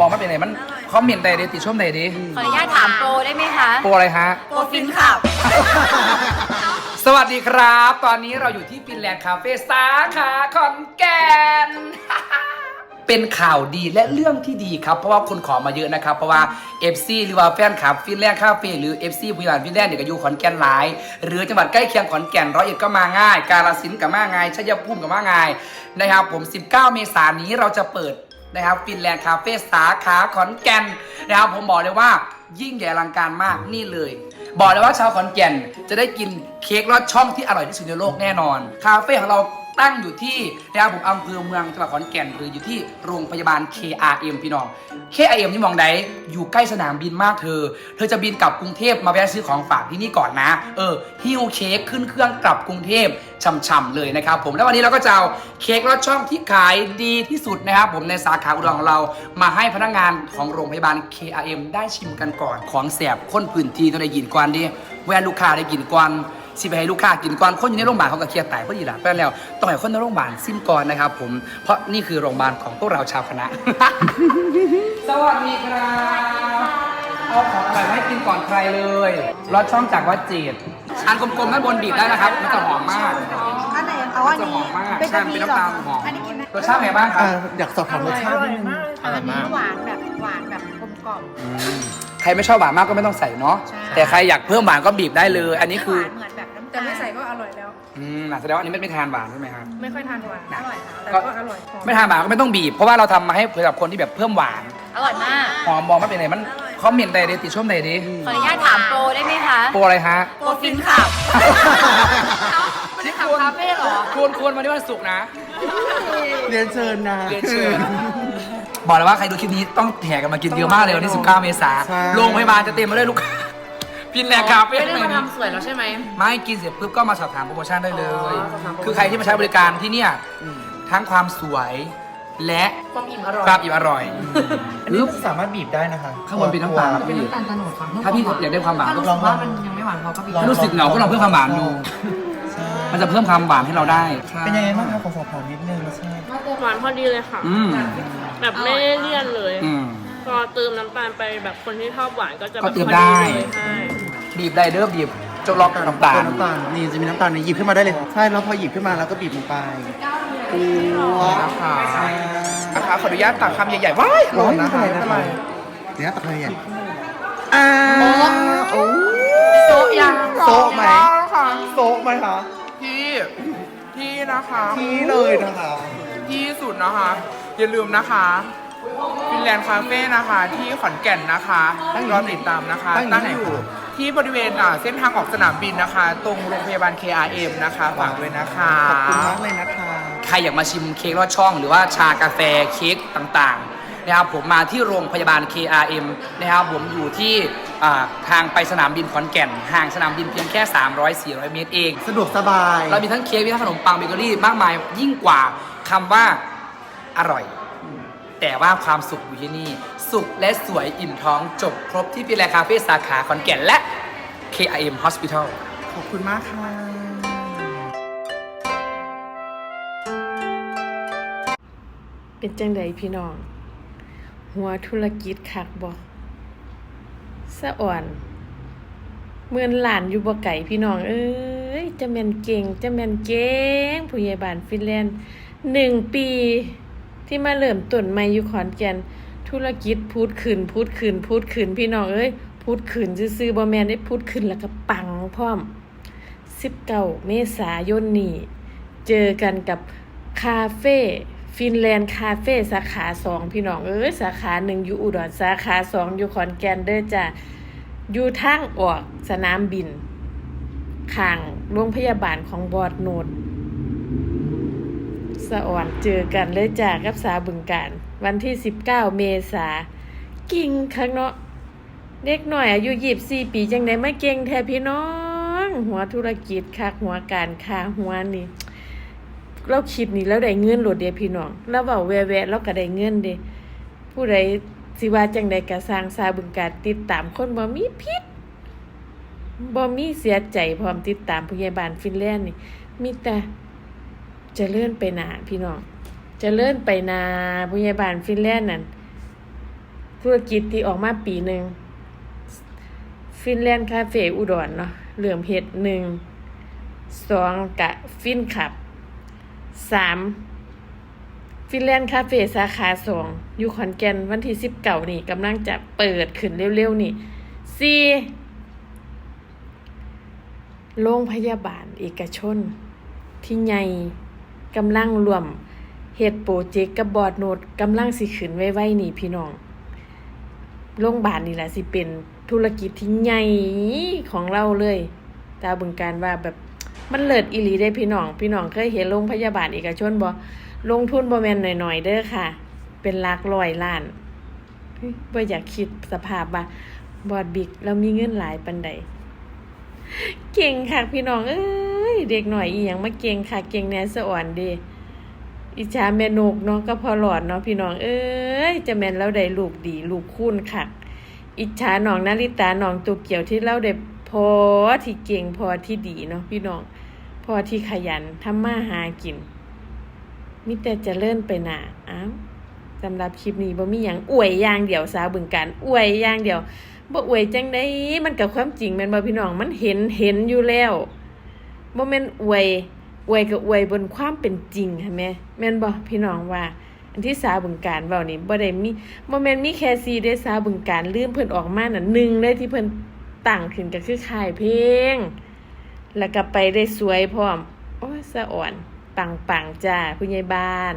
บอกไม่เป็นไรมันคอมเมนต์ใดดีติชมใดดีขออนุญาตถามโปรได้ไหมคะโปรอะไรฮะ โปรฟินขับ สวัสดีครับ ตอนนี้เราอยู่ที่ฟินแลนด์คาเฟ่สาขาขอนแก่น เป็นข่าวดีและเรื่องที่ดีครับ เพราะว่าคนขอมาเยอะนะครับ เพราะว่า FC หรือว่าแฟนคลับฟินแลนด์คาเฟ่หรือ FC ผู้บริหารฟินแลนด์เนี่ยก็อยู่ขอนแก่นหลาย หรือจังหวัดใกล้เคียงขอนแก่นร้อยเอ็ดก็มาง่าย กาฬสินธุ์ก็มาง่ายชัยภูมิก็มาง่ายนะครับผม 19 เมษายนนี้เราจะเปิด นะครับฟินแลนด์คาเฟ่สาขาขอนแก่นนะครับผมบอกเลยว่ายิ่งใหญ่อลังการมากนี่เลย บอกเลยว่าชาวขอนแก่นจะได้กินเค้กลอดช่องที่อร่อยที่สุดในโลกแน่นอน คาเฟ่ของเรา ตั้งอยู่ที่นะครับผมอำเภอเมืองจังหวัดขอนแก่น หรืออยู่ที่โรงพยาบาล KRM พี่น้อง KRM ที่มองใดอยู่ใกล้สนามบินมากเธอ เธอจะบินกลับกรุงเทพมาแวะซื้อของฝากที่นี่ก่อนนะ เออฮิวเค้กขึ้นเครื่องกลับกรุงเทพช่ำๆเลยนะครับผมแล้ววันนี้เราก็จะเอาเค้กลอดช่องที่ขายดีที่สุดนะครับผมในสาขาอุดรของเรามาให้พนักงานของโรงพยาบาล KRM ได้ชิมกันก่อนของแสบค้นพื้นที่ต้องได้ยินก่อนดิแวนลูกค้าได้กินก่อน สิไปให้ลูกค้ากินก่อนคนอยู่ในโรงพยาบาลเขาก็เครียดตายเพราะดีละแป้นแล้วต้องให้คนในโรงพยาบาลซิมก่อนนะครับผมเพราะนี่คือโรงพยาบาลของพวกเราชาวคณะ สวัสดีครับเอาของอร่อยมาให้กินก่อนใครเลยรสช่องจากวัดจีดอันกลมๆด้านบนบีบได้นะครับมันจะหอมมาก อันไหนเอาอันจะนี้หอมมากเป็นใช่กะมันทิเป็นเหรน้ำอตาลหอมอันนี้กินไหมรสชาติเป็นไงบ้างครับอ่าอยากสอบถามรสชาตินิดนึงอันนี้หวานแบบหวานแบบกลมกล่อมใครไม่ชอบหวานมากก็ไม่ต้องใส่เนาะใช่แต่ใครอยากเพิ่มหวานก็บีบได้เลย อันนี้คือหวานเหมือนแบบน้ำ แต่ตาลไม่ใส่ก็อร่อยแล้ว อืมน่ะแสดงว่าอันนี้ไม่ไม่ทานหวานใช่ไหมครับ ไม่ค่อยทานหวานอร่อยค่ะแต่ก็อร่อยหอมไม่ทานหวานก็ไม่ต้องบีบ เพราะว่าเราทำมาให้สำหรับคนที่แบบเพิ่มหวาน อร่อยมาก หอมบอกไม่เป็นไรมันคอมเมนต์ใดดีติชมใดดีขออนุญาตถามโปรได้ไหมคะ โปรอะไรฮะ โปรฟินขับไม่ได้ขับคาเฟ่เหรอ ควรควรวันนี้วันศุกร์นะ เรียนเชิญนะ เรียนเชิญ บอกเลยว่าใครดูคลิปนี้ต้องแถกันมากินเยอะมากเลยวันที่19 เมษาใช่โรงพยาบาลจะเต็มไปด้วยลูกค้า ฟินแลนด์คาเฟ่ไม่ได้มาทำสวยแล้วใช่ไหม ไม่กินเสร็จปุ๊บก็มาสอบถามโปรโมชั่นได้เลย อ๋อสอบถามโปรโมชั่น คือใครที่มาใช้บริการที่เนี่ยทั้งความสวยและความอิ่มอร่อยความอิ่มอร่อย อันนี้สามารถบีบได้นะคะข้างบนเป็นน้ำตาล เป็นน้ำตาลตะโนดค่ะถ้าพี่อยากได้ความหวานถ้าก็รู้ลสึองกว่ามันยังไม่หวานพอก็บีบลองรู้สึกเหงาก็ลองเพิ่มความหวานดู ใช่มันจะเพิ่มความหวานให้เราได้เป็นยังไงบ้างคะขอสอบถามนิดนึงรสชาติหวานพอดีเลยค่ะ อืม แบบไม่ได้เลี่ยนเลย อืม พอเติมน้ำตาลไปแบบคนที่ชอบหวานก็จะแบบก็เติมพอได้เลยใช่บีบได้เด้อบีบจนล็อกน้ำตาลตัวน้ำตาลนี่จะมีน้ำตาลนี่หยิบขึ้นมาได้เลย ใช่ แล้วพอหยิบขึ้นมาแล้วก็บีบลงไปปัวนะคะนะคะขออนุญาตตักคำใหญ่ๆว้ายร้อนนะอะไรนะเนี่ยตักอะไรอะอ่าโอ้โซะยังโซะไหมโซะไหมคะที่ที่นะคะที่เลยนะคะ ที่สุดนะคะ อย่าลืมนะคะ ฟินแลนด์คาเฟ่นะคะ ที่ขอนแก่นนะคะรอติดตามนะคะตั้งอยู่ไหนที่บริเวณอ่าเส้นทางออกสนามบินนะคะ ตรงโรงพยาบาล KRM นะคะฝากด้วยนะคะขอบคุณมากเลยนะคะใครอยากมาชิมเค้กลอดช่องหรือว่าชากาแฟเค้กต่างๆนะครับผมมาที่โรงพยาบาล KRM นะครับผมอยู่ที่อ่าทางไปสนามบินขอนแก่น ห่างสนามบินเพียงแค่ 300-400 เมตรเอง สะดวกสบาย เรามีทั้งเค้กมีทั้งขนมปังเบเกอรี่มากมายยิ่งกว่าคำว่าอร่อย แต่ว่าความสุขอยู่ที่นี่ สุขและสวยอิ่มท้องจบครบที่พิแลคาเฟ่สาขาขอนแก่นและ KIM Hospital ขอบคุณมากค่ะ เป็นจังใดพี่น้อง หัวธุรกิจคักบ่สะอ่อนเมือนหลานอยู่บ่ไก่พี่น้อง เอ้ยจะแม่นเก่งจะแม่นเก่งผู้ใหญ่บ้านฟินแลนด์หนึ่งปี ที่มาเริ่มต้นใหม่อยู่ขอนแก่นธุรกิจพูดขึ้นพูดขึ้นพูดขึ้นพี่น้องเอ้ยพูดขึ้นซื่อๆบ่แม่นได้พูดขึ้นแล้วก็ปังพร้อม19เมษายนนี้เจอกันกับคาเฟ่ฟินแลนด์คาเฟ่สาขาสองพี่น้องเอ้ยสาขาหนึ่งอยู่อุดรสาขาสองอยู่ขอนแก่นเด้อจ้ะอยู่ทางออกสนามบินข้างโรงพยาบาลของบอดโนด สะอ่อนเจอกันเลยจ้ะกับสาบึงการ วันที่ 19 เมษากิ่งข้างเนาะเด็กหน่อยอายุยีบสี่ปีจังไดมาเก่งแท้พี่น้อง หัวธุรกิจคักหัวการค้าหัวนี่เราคิดนี่แล้วได้เงินโหลดเดียพี่น้องแล้วเว้าแวะแล้วก็ได้เงินเด้ผู้ใดสิว่าจังใดก็สร้างสาบึงการติดตามคนบ่มีพิษบ่มีเสียใจพร้อมติดตามผู้ใหญ่บ้านฟินแลนด์นี่มีแต่ จะเลื่อนไปหนาพี่น้องจะเลื่อนไปนาผู้ใหญ่บ้านฟินแลนด์นั่นธุรกิจที่ออกมาปีหนึ่งฟินแลนด์คาเฟ่อุดรเนาะเหลื่อมเห็ดหนึ่งสองกะฟินขับสามฟินแลนด์คาเฟ่สาขาสองอยู่ขอนแก่นวันที่สิบเก้านี่กำลังจะเปิดขึ้นเร็วๆนี่สี่โรงพยาบาลเอกชนที่ใหญ่ กำลังรวมเฮ็ดโปรเจกต์กับบอร์ดโนดกำลังสิขึ้นไว้ๆนี่พี่น้องโรงบาลนี่แหละสิเป็นธุรกิจที่ใหญ่ของเราเลยตาบึงการว่าแบบมันเลิศอีหลีได้พี่น้อง พี่น้องเคยเห็นโรงพยาบาลเอกชนบ่ลงทุนบ่แมนหน่อยๆเด้อค่ะ เป็นหลักร้อยล้านเฮ้ยบ่อยากคิดสภาพว่าบอดบิ๊กเรามีเงินหลายปันใดเก่งค่ะพี่น้องเอ้ย เด็กหน่อยอีหยังมาเก่งค่ะเก่งแหน่สะอ่อนดีอิจฉาแม่นกเนาะก็พอหลอดเนาะพี่น้องเอ้ยจะแม่นเราได้ลูกดีลูกคุณค่ะอิจฉาหนองนาริตาหนองตัวเกี่ยวที่เราได้พอที่เก่งพอที่ดีเนาะพี่น้องพอที่ขยันทำมาหากินมิแต่จะเลื่อนไปหนาอ้าวสำหรับคลิปนี้บ่มีหยังอวยอย่างเดียวสาวบึงการอวยอย่างเดียวบ่อวยจังได้มันกับความจริงแม่นบ่พี่น้องมันเห็นเห็นอยู่แล้ว บ่แม่นอวยอวยกับอวยบนความเป็นจริงค่ะแม่แม่นบ่พี่น้องว่า อันที่สาบึงการเว้านี่บ่ได้มีบ่แม่นมีแค่ซีได้สาบึงการลืมเพิ่นออกมาน่ะหนึ่งเลยที่เพิ่นตั้งขึ้นก็คือค่ายเพลงแล้วก็ไปได้สวยพร้อม โอ้ยสะอ่อน ปังๆจ้าผู้ใหญ่บ้าน